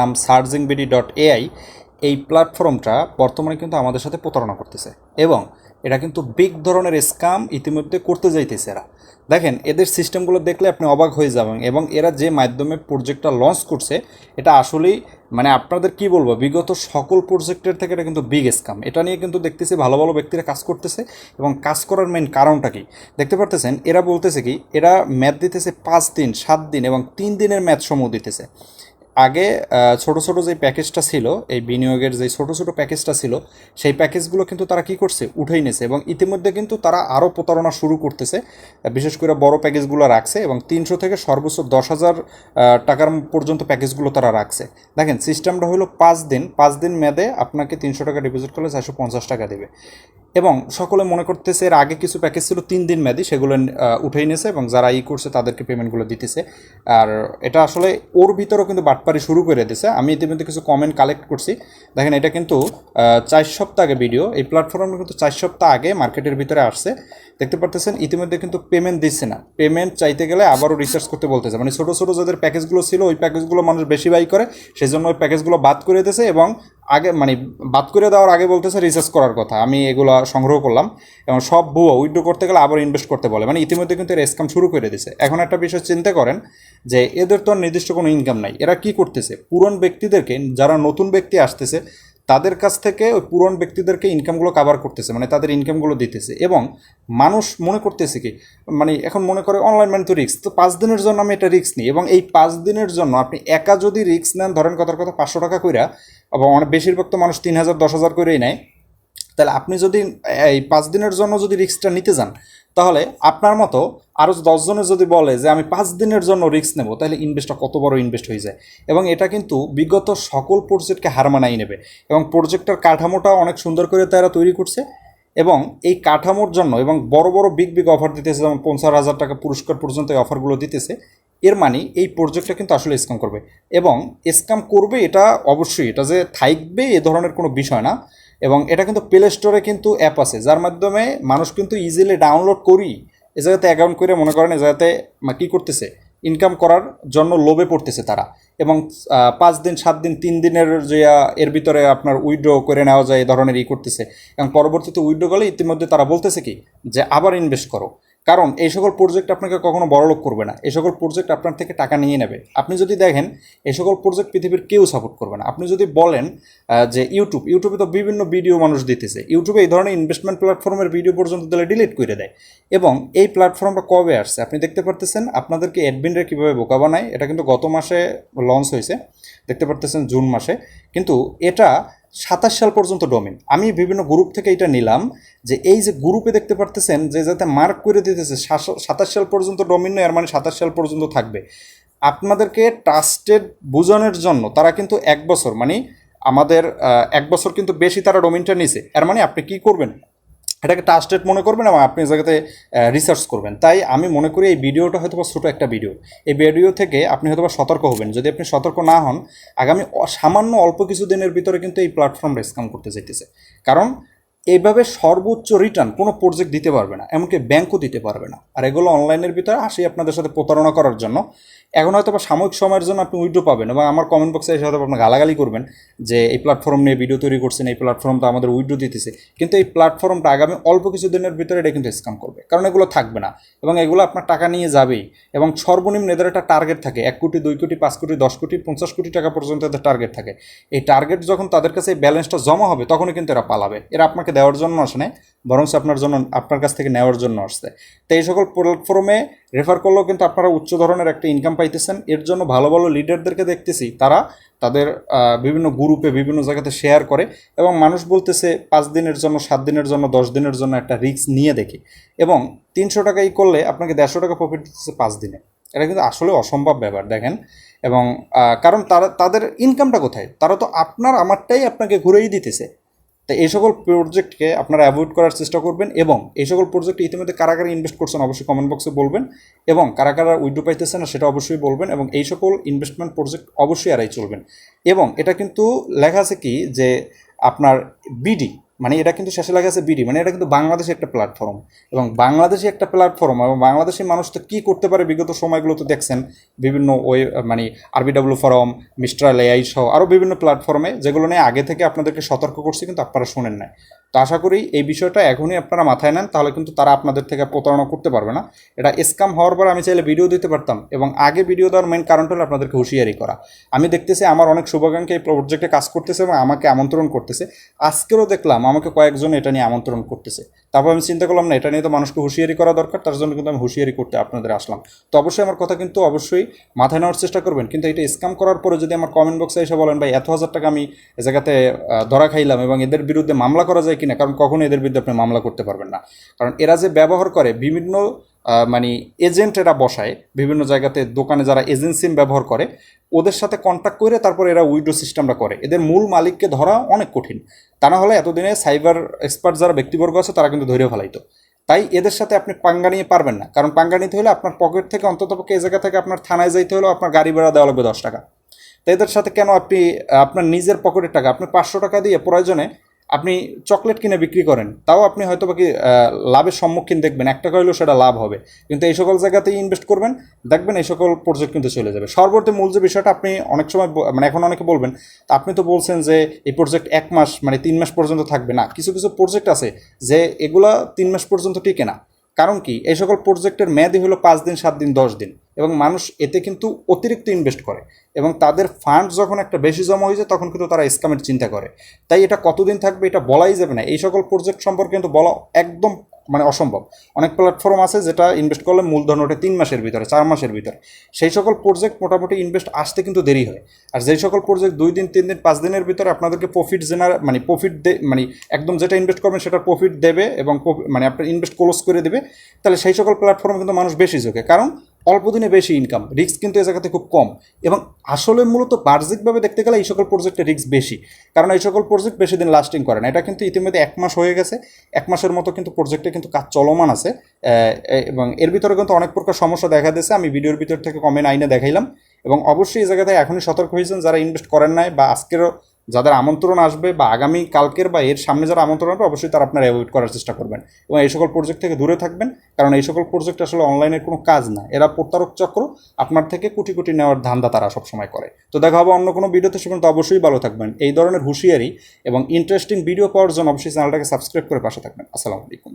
নাম সার্জিং BD dot AI এই প্ল্যাটফর্মটা বর্তমানে কিন্তু আমাদের সাথে প্রতারণা করতেছে এবং এটা কিন্তু বিগ ধরনের স্কাম ইতিমধ্যে করতে যাইতেছে এরা। দেখেন, এদের সিস্টেমগুলো দেখলে আপনি অবাক হয়ে যাবেন এবং এরা যে মাধ্যমে প্রজেক্টটা লঞ্চ করছে, এটা আসলেই মানে আপনাদের কি বলব, বিগত সকল প্রজেক্টের থেকে এটা কিন্তু বিগ স্কাম এটা নিয়ে কিন্তু দেখতেছি ভালো ভালো ব্যক্তিরা কাজ করতেছে এবং কাজ করার মেন কারণটা কি? দেখতে পারতেছেন, এরা বলতেছে কি, এরা ম্যাথ দিতেছে পাঁচ দিন, সাত দিন এবং তিন দিনের ম্যাথ সমূহ দিতেছে। আগে ছোট ছোট যে প্যাকেজটা ছিল, এই বিনিয়োগের যে ছোট ছোট প্যাকেজটা ছিল, সেই প্যাকেজগুলো কিন্তু তারা কি করছে? উঠেই নিয়েছে এবং ইতিমধ্যে কিন্তু তারা আরও প্রতারণা শুরু করতেছে। বিশেষ করে বড় প্যাকেজগুলো রাখছে এবং তিনশো থেকে সর্বোচ্চ দশ হাজার টাকার পর্যন্ত প্যাকেজগুলো তারা রাখছে। দেখেন, সিস্টেমটা হলো পাঁচ দিন পাঁচ দিন মেয়াদে আপনাকে তিনশো টাকা ডিপোজিট করলে চারশো পঞ্চাশ টাকা দেবে। এবং সকলে মনে করতেছে এর আগে কিছু প্যাকেজ ছিল, তিন দিন মেয়াদি, সেগুলো উঠেই নিয়েছে এবং যারা ই করছে তাদেরকে পেমেন্টগুলো দিতেছে। আর এটা আসলে ওর ভিতরেও কিন্তু বাটপারি শুরু করে দিছে। আমি ইতিমধ্যে কিছু কমেন্ট কালেক্ট করছি। দেখেন, এটা কিন্তু চার সপ্তাহ আগে ভিডিও এই প্ল্যাটফর্মে কিন্তু চার সপ্তাহ আগে মার্কেটের ভিতরে আসছে। দেখতে পারতেছেন, ইতিমধ্যে কিন্তু পেমেন্ট দিচ্ছে না। পেমেন্ট চাইতে গেলে আবারও রিসার্চ করতে বলতেছে। মানে ছোটো ছোটো যাদের প্যাকেজগুলো ছিল, ওই প্যাকেজগুলো মানুষ বেশি বাই করে সেই জন্য ওই প্যাকেজগুলো বাদ করে দিয়েছে এবং আগে মানে বাদ করে দেওয়ার আগে বলতেছে রিসার্চ করার কথা। আমি এগুলো সংগ্রহ করলাম এবং সব ভুয়ো উইথড্র করতে গেলে আবার ইনভেস্ট করতে বলে। মানে ইতিমধ্যে কিন্তু এর স্ক্যাম শুরু করে দিছে এখন একটা বিষয় চিন্তা করেন যে এদের তো নির্দিষ্ট কোনো ইনকাম নাই। এরা কি করতেছে? পুরন ব্যক্তিদেরকে, যারা নতুন ব্যক্তি আসতেছে তাদের কাছ থেকে ওই পুরন ব্যক্তিদেরকে ইনকামগুলো কাভার করতেছে মানে তাদের ইনকামগুলো দিতেছে এবং মানুষ মনে করতেছে কি মানে এখন মনে করে অনলাইন মানে তো রিক্স তো পাঁচ দিনের জন্য আমি এটা রিক্স নিই এবং এই পাঁচ দিনের জন্য আপনি একা যদি রিক্স নেন, ধরেন কথার কথা পাঁচশো টাকা কইরা এবং অনেক বেশিরভাগ তো মানুষ তিন হাজার, দশ হাজার করেই নেয়, তাহলে আপনি যদি এই পাঁচ দিনের জন্য যদি রিস্কটা নিতে যান, তাহলে আপনার মতো আরও দশজনে যদি বলে যে আমি পাঁচ দিনের জন্য রিস্ক নেব, তাহলে ইনভেস্টটা কত বড় ইনভেস্ট হয়ে যায়। এবং এটা কিন্তু বিগত সকল প্রজেক্টকে হার মানাই নেবে। এবং প্রজেক্টের কাঠামোটা অনেক সুন্দর করে তারা তৈরি করছে। এবং এই কাঠামোর জন্য এবং বড় বড় বিগ বিগ অফার দিতেছে, যেমন পঞ্চাশ হাজার টাকা পুরস্কার পর্যন্ত এই অফারগুলো দিতেছে, এর মানে এই প্রজেক্টটা কিন্তু আসলে স্ক্যাম করবে। এবং স্ক্যাম করবে এটা অবশ্যই, এটা যে থাকবে এ ধরনের কোনো বিষয় না। এবং এটা কিন্তু প্লে স্টোরে কিন্তু অ্যাপ আছে, যার মাধ্যমে মানুষ কিন্তু ইজিলি ডাউনলোড করি এ জায়গাতে অ্যাকাউন্ট করে মনে করেন এ জায়গাতে কী করতেছে? ইনকাম করার জন্য লোভে পড়তেছে তারা। এবং পাঁচ দিন, সাত দিন, তিন দিনের যে এর ভিতরে আপনার উইড্রো করে নেওয়া যায়, এই ধরনের ই করতেছে। এবং পরবর্তীতে উইড্রো গেলে ইতিমধ্যে তারা বলতেছে কি? যে আবার ইনভেস্ট করো। কারণ এই সকল প্রজেক্ট আপনাকে কখনো বড়লোক করবে না। এই সকল প্রজেক্ট আপনার থেকে টাকা নিয়ে নেবে। আপনি যদি দেখেন, এই সকল প্রজেক্ট পৃথিবীর কেউ সাপোর্ট করবে না। আপনি যদি বলেন যে ইউটিউব ইউটিউবে তো বিভিন্ন ভিডিও মানুষ দিতেছে। ইউটিউবে এই ধরনের ইনভেস্টমেন্ট প্ল্যাটফর্মের ভিডিও পর্যন্ত দিলে ডিলিট করে দেয়। এবং এই প্ল্যাটফর্মটা কবে আসছে? আপনি দেখতে পারতেছেন, আপনাদেরকে অ্যাডমিনরা কীভাবে বোকা বানায়, এটা কিন্তু গত মাসে লঞ্চ হয়েছে। দেখতে পারতেছেন জুন মাসে। কিন্তু এটা সাতাশ সাল পর্যন্ত ডোমেন। আমি বিভিন্ন গ্রুপ থেকে এটা নিলাম যে এই যে গ্রুপে দেখতে পারতেছেন যে যাতে মার্ক করে দিতেছে সাতাশ সাল পর্যন্ত ডোমেন নয়, এর মানে সাতাশ সাল পর্যন্ত থাকবে। আপনাদেরকে ট্রাস্টেড বোঝানোর জন্য তারা কিন্তু এক বছর মানে আমাদের এক বছর কিন্তু বেশি তারা ডোমেনটা নিছে। এর মানে আপনি কি করবেন? এটাকে ট্রাস্টেড মনে করবেন এবং আপনি জায়গাতে রিসার্চ করবেন। তাই আমি মনে করি এই ভিডিওটা হয়তো বা ছোটো একটা ভিডিও। এই ভিডিও থেকে আপনি হয়তো সতর্ক হবেন। যদি আপনি সতর্ক না হন, আগামী সামান্য অল্প কিছু দিনের ভিতরে কিন্তু এই প্ল্যাটফর্ম স্ক্যাম করতে চাইতেছে। কারণ এইভাবে সর্বোচ্চ রিটার্ন কোনো প্রজেক্ট দিতে পারবে না, এমনকি ব্যাংকও দিতে পারবে না। আর এগুলো অনলাইনের ভিতরে আসি আপনাদের সাথে প্রতারণা করার জন্য। এখন হয়তো বা সাময়িক সময়ের জন্য আপনি উইড্রো পাবেন এবং আমার কমেন্ট বক্সে এসে হয়তো আপনি গালাগালি করবেন যে এই প্ল্যাটফর্ম নিয়ে ভিডিও তৈরি করছেন, এই প্ল্যাটফর্মটা আমাদের উইড্রো দিতেছে। কিন্তু এই প্ল্যাটফর্মটা আগামী অল্প কিছু দিনের ভিতরে এটা কিন্তু স্ক্যাম করবে। কারণ এগুলো থাকবে না। এবং এগুলো আপনার টাকা নিয়ে যাবেই। এবং সর্বনিম্ন এদের একটা টার্গেট থাকে। এক কোটি, দুই কোটি, পাঁচ কোটি, দশ কোটি, পঞ্চাশ কোটি টাকা পর্যন্ত এদের টার্গেট থাকে। এই টার্গেট যখন তাদের কাছে এই ব্যালেন্সটা জমা হবে, তখনই কিন্তু এরা পালাবে। এরা আপনাকে দেওয়ার জন্য আসে নাই বরং আপনার জন্য, আপনার কাছ থেকে নেওয়ার জন্য আসছে। তো এই সকল প্ল্যাটফর্মে রেফার করলেও কিন্তু আপনারা উচ্চ ধরনের একটা ইনকাম পাইতেছেন। এর জন্য ভালো ভালো লিডারদেরকে দেখতেছি। তারা তাদের বিভিন্ন গ্রুপে বিভিন্ন জায়গাতে শেয়ার করে এবং মানুষ বলতেছে, পাঁচ দিনের জন্য, সাত দিনের জন্য, দশ দিনের জন্য একটা রিস্ক নিয়ে দেখি। এবং তিনশো টাকাই করলে আপনাকে দেড়শো টাকা প্রফিট দিচ্ছে পাঁচ দিনে। এটা কিন্তু আসলে অসম্ভব ব্যাপার, দেখেন। এবং কারণ তারা, তাদের ইনকামটা কোথায়? তারা তো আপনার আমারটাই আপনাকে ঘুরেই দিতেছে। তো এই সকল প্রজেক্টকে আপনারা অ্যাভয়েড করার চেষ্টা করবেন এবং এই সকল প্রজেক্টে ইতিমধ্যে কারা কারা ইনভেস্ট করছেন অবশ্যই কমেন্ট বক্সে বলবেন এবং কারা কারা উইড্রো পাইতেছে না সেটা অবশ্যই বলবেন এবং এই সকল ইনভেস্টমেন্ট প্রজেক্ট অবশ্যই এড়াই চলবেন। এবং এটা কিন্তু লেখা আছে কি যে আপনার বিডি মানে এটা কিন্তু শেষে লাগে আছে বিডি মানে এটা কিন্তু বাংলাদেশে একটা প্ল্যাটফর্ম এবং বাংলাদেশে একটা প্ল্যাটফর্ম এবং বাংলাদেশের মানুষ তো কী করতে পারে বিগত সময়গুলো তো দেখছেন, বিভিন্ন ওয়ে মানে আরবিডাব্লিউ ফরম মিস্টার লেআই সহ আরও বিভিন্ন প্ল্যাটফর্মে যেগুলো নিয়ে আগে থেকে আপনাদেরকে সতর্ক করছি, কিন্তু আপনারা শোনেন নাই। তো আশা করি এই বিষয়টা এখনই আপনারা মাথায় নেন, তাহলে কিন্তু তারা আপনাদের থেকে প্রতারণা করতে পারবে না। এটা স্কাম হওয়ার পর আমি চাইলে ভিডিও দিতে পারতাম এবং আগে ভিডিও দেওয়ার মেন কারণটা হলো আপনাদেরকে হুঁশিয়ারি করা। আমি দেখতেছি আমার অনেক শুভাকাঙ্ক্ষী এই প্রজেক্টে কাজ করতেছে এবং আমাকে আমন্ত্রণ করতেছে। আজকেরও দেখলাম আমাকে কয়েকজন এটা নিয়ে আমন্ত্রণ করতেছে। তারপর আমি চিন্তা করলাম না, এটা নিয়ে তো মানুষকে হুঁশিয়ারি করা দরকার, তার জন্য কিন্তু আমি হুঁশিয়ারি করতে আপনাদের আসলাম। তো অবশ্যই আমার কথা কিন্তু অবশ্যই মাথায় নেওয়ার চেষ্টা করবেন, কিন্তু এটা স্কাম করার পরে যদি আমার কমেন্ট বক্সে এসে বলেন, ভাই, এত হাজার টাকা আমি এ জায়গাতে ধরা খাইলাম এবং এদের বিরুদ্ধে মামলা করা যায় কিনা, কারণ কখনো এদের বিরুদ্ধে আপনি মামলা করতে পারবেন না। কারণ এরা যে ব্যবহার করে, বিভিন্ন মানে এজেন্ট এরা বসায়, বিভিন্ন জায়গাতে দোকানে যারা এজেন্সি ব্যবহার করে, ওদের সাথে কন্ট্যাক্ট করে তারপর এরা উইডো সিস্টেমটা করে। এদের মূল মালিককে ধরা অনেক কঠিন। তা না হলে এতদিনে সাইবার এক্সপার্ট যারা ব্যক্তিবর্গ আছে, তারা কিন্তু ধরে ফেলাইতো। তাই এদের সাথে আপনি পাঙ্গা নিয়ে পারবেন না। কারণ পাঙ্গা নিতে হলে আপনার পকেট থেকে অন্ততপক্ষে এই জায়গা থেকে আপনার থানায় যাইতে হলেও আপনার গাড়ি ভাড়া দেওয়া লাগবে দশ টাকা। তো এদের সাথে কেন আপনি, আপনার নিজের পকেটের টাকা আপনি পাঁচশো টাকা দিয়ে প্রয়োজনে আপনি চকলেট কিনে বিক্রি করেন, তাও আপনি হয়তো বাকি লাভের সম্মুখীন দেখবেন, একটা টাকা হলেও সেটা লাভ হবে। কিন্তু এই সকল জায়গাতেই ইনভেস্ট করবেন, দেখবেন এই সকল প্রজেক্ট কিন্তু চলে যাবে। সর্বর্তী মূল যে বিষয়টা আপনি অনেক সময় মানে এখন অনেকে বলবেন, আপনি তো বলছেন যে এই প্রজেক্ট এক মাস মানে তিন মাস পর্যন্ত থাকবে। না, কিছু কিছু প্রজেক্ট আছে যে এগুলা তিন মাস পর্যন্ত টিকে না। কারণ কি, এই সকল প্রজেক্টের মেয়াদি হলো পাঁচ দিন, সাত দিন, দশ দিন। এবং মানুষ এতে কিন্তু অতিরিক্ত ইনভেস্ট করে এবং তাদের ফান্ড যখন একটা বেশি জমা হয়ে যায়, তখন কিন্তু তারা স্ক্যামের চিন্তা করে। তাই এটা কতদিন থাকবে এটা বলাই যাবে না। এই সকল প্রজেক্ট সম্পর্কে কিন্তু বলা একদম মানে অসম্ভব। অনেক প্ল্যাটফর্ম আছে যেটা ইনভেস্ট করলে মূলধন ওঠে তিন মাসের ভিতরে, চার মাসের ভিতরে। সেই সকল প্রজেক্ট মোটামুটি ইনভেস্ট আসতে কিন্তু দেরি হয়। আর যেই সকল প্রজেক্ট দুই দিন, তিন দিন, পাঁচ দিনের ভিতরে আপনাদেরকে প্রফিট জেনার মানে প্রফিট দে মানে একদম যেটা ইনভেস্ট করবেন সেটার প্রফিট দেবে এবং মানে আপনার ইনভেস্ট ক্লোজ করে দেবে। তাহলে সেই সকল প্ল্যাটফর্মে কিন্তু মানুষ বেশি ঝোঁকে। কারণ অল্প দিনে বেশি ইনকাম রিস্ক কিন্তু এ জায়গাতে খুব কম। এবং আসলে মূলত বার্ষিকভাবে দেখতে গেলে এই সকল প্রজেক্টের রিস্ক বেশি। কারণ এই সকল প্রজেক্ট বেশি দিন লাস্টিং করে না। এটা কিন্তু ইতিমধ্যে এক মাস হয়ে গেছে। এক মাসের মতো কিন্তু প্রজেক্টে কিন্তু কাজ চলমান আছে। এবং এর ভিতরে কিন্তু অনেক প্রকার সমস্যা দেখা দিয়েছে। আমি ভিডিওর ভিতর থেকে কমেন্ট আইনে দেখাইলাম। এবং অবশ্যই এই জায়গাতে এখনই সতর্ক হয়েছেন। যারা ইনভেস্ট করেন নাই বা আজকেরও যাদের আমন্ত্রণ আসবে বা আগামী কালকের বা এর সামনে যারা আমন্ত্রণ আসবে, অবশ্যই তারা আপনারা অ্যাভয়েড করার চেষ্টা করবেন। এবং এই সকল প্রজেক্ট থেকে দূরে থাকবেন, কারণ এই সকল প্রজেক্ট আসলে অনলাইনের কোনো কাজ না। এরা প্রতারক চক্র, আপনার থেকে কোটি কোটি নেওয়ার ধান্দা তারা সবসময় করে। তো দেখা হবে অন্য কোনো ভিডিওতে, সে পর্যন্ত অবশ্যই ভালো থাকবেন। এই ধরনের হুঁশিয়ারি এবং ইন্টারেস্টিং ভিডিও পাওয়ার জন্য অবশ্যই চ্যানেলটাকে সাবস্ক্রাইব করে পাশে থাকবেন। আসসালামু আলাইকুম।